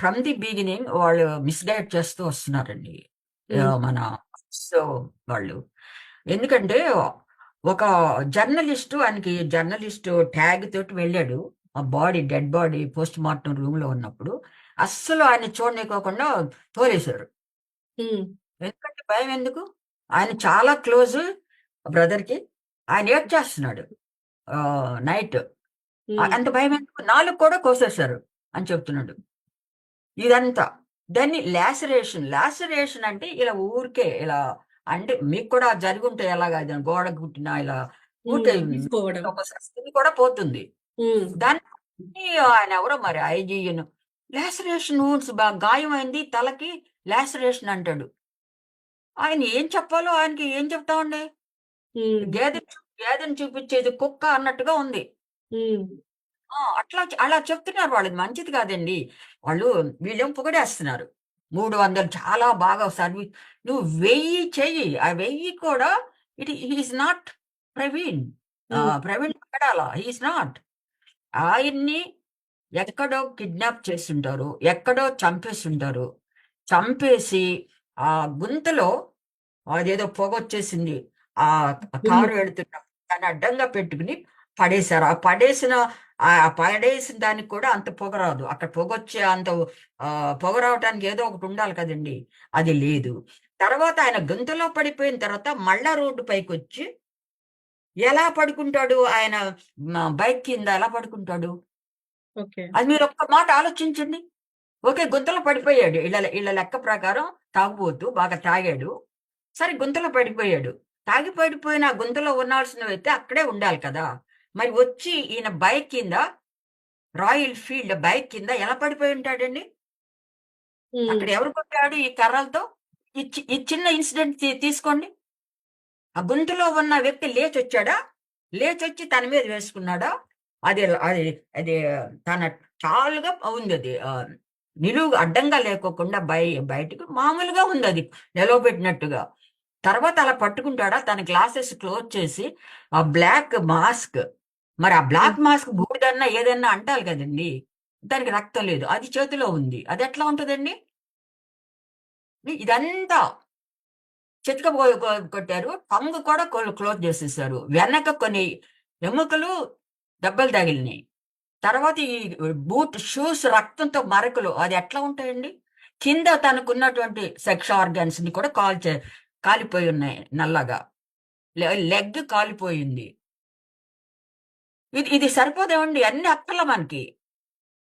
From the beginning వాళ్ళు misguide చేస్తూ వస్తున్నారండి. మన సో వాళ్ళు. ఎందుకంటే ఒక జర్నలిస్టు ఆయనకి జర్నలిస్టు ట్యాగ్ తోటి వెళ్ళాడు. ఆ body dead body post mortem రూమ్లో ఉన్నప్పుడు అస్సలు ఆయన చూడనికోకుండా తోలేశారు. ఎందుకంటే భయం ఎందుకు? ఆయన చాలా క్లోజ్ బ్రదర్కి ఆయన ఏడ్ చేస్తున్నాడు. నైట్. అంత భయం ఎందుకు? నాలుగు కూడా కోసేశారు అని చెప్తున్నాడు. ఇదంతా. దాన్ని లాసరేషన్ లాసరేషన్ అంటే ఇలా ఊరికే ఇలా అంటే మీకు కూడా జరిగి ఉంటే ఎలాగా గోడ కుట్టినా ఇలా ఊరికే skin కూడా పోతుంది. దాన్ని ఆయన ఎవరో మరి ఐజీఎన్ లాసరేషన్ wounds బా గాయమైంది తలకి లాసరేషన్ అంటాడు. ఆయన ఏం చెప్పాలో ఆయనకి ఏం చెప్తామండి గేదె గేదెని చూపించేది కుక్క అన్నట్టుగా ఉంది. అట్లా అలా చెప్తున్నారు వాళ్ళు మంచిది కాదండి. వాళ్ళు వీళ్ళేం పొగడేస్తున్నారు. మూడు వందలు చాలా బాగా సర్వీస్ నువ్వు వెయ్యి చెయ్యి. ఆ వెయ్యి కూడా it he's not Praveen. Praveen Pagadala he's not. ఆయన్ని ఎక్కడో కిడ్నాప్ చేస్తుంటారు. ఎక్కడో చంపేస్తుంటారు. చంపేసి ఆ గుంతలో అదేదో పొగ వచ్చేసింది. ఆ కారు వెళుతున్నప్పుడు దాన్ని అడ్డంగా పెట్టుకుని పడేశారు. ఆ పడేసిన ఆ పడేసిన దానికి కూడా అంత పొగ రాదు. అక్కడ పొగ వచ్చే అంత ఆ, పొగ రావటానికి ఏదో ఒకటి ఉండాలి కదండి. అది లేదు. తర్వాత ఆయన గుంతలో పడిపోయిన తర్వాత మళ్ళా రోడ్డు పైకి వచ్చి ఎలా పడుకుంటాడు? ఆయన బైక్ కింద ఎలా పడుకుంటాడు? అది మీరు ఒక్క మాట ఆలోచించండి. ఓకే గుంతలో పడిపోయాడు. ఇళ్ళ ఇళ్ళ లెక్క ప్రకారం తాగుబోతూ బాగా తాగాడు. సరే గుంతలో పడిపోయాడు. తాగి పడిపోయిన గుంతలో ఉండాల్సిన వ్యక్తి అక్కడే ఉండాలి కదా. మరి వచ్చి ఈయన బైక్ కింద రాయల్ ఫీల్డ్ బైక్ కింద ఎలా పడిపోయి ఉంటాడండి? అక్కడ ఎవరు కొట్టాడు ఈ కర్రలతో? ఈ చిన్న ఇన్సిడెంట్ తీసుకోండి. ఆ గుంతలో ఉన్న వ్యక్తి లేచి వచ్చాడా లేచి వచ్చి తన మీద వేసుకున్నాడా? అది అది అది తన చాలుగా ఉంది అది. నిలువు అడ్డంగా లేకోకుండా బయ బయటకు మామూలుగా ఉంది అది నిలవబెట్టినట్టుగా తర్వాత అలా పట్టుకుంటాడా? తన గ్లాసెస్ క్లోజ్ చేసి ఆ బ్లాక్ మాస్క్ మరి ఆ బ్లాక్ మాస్క్ బూడిదన్నా ఏదన్నా అంటాలి కదండి దానికి రక్తం లేదు అది చేతిలో ఉంది అది ఎట్లా ఉంటుందండి? ఇదంతా చితక కొట్టారు టంగ్ కూడా క్లోజ్ చేసేసారు వెనక కొన్ని ఎముకలు దెబ్బలు తగిలినాయి తర్వాత ఈ బూట్ షూస్ రక్తంతో మరకలు అది ఎట్లా ఉంటాయండి? కింద తనకున్నటువంటి సెక్స్ ఆర్గాన్స్ని కూడా కాల్ చే కాలిపోయి ఉన్నాయి నల్లగా లెగ్ కాలిపోయింది. ఇది ఇది సరిపోదేమండి అన్ని అక్కర్ల మనకి.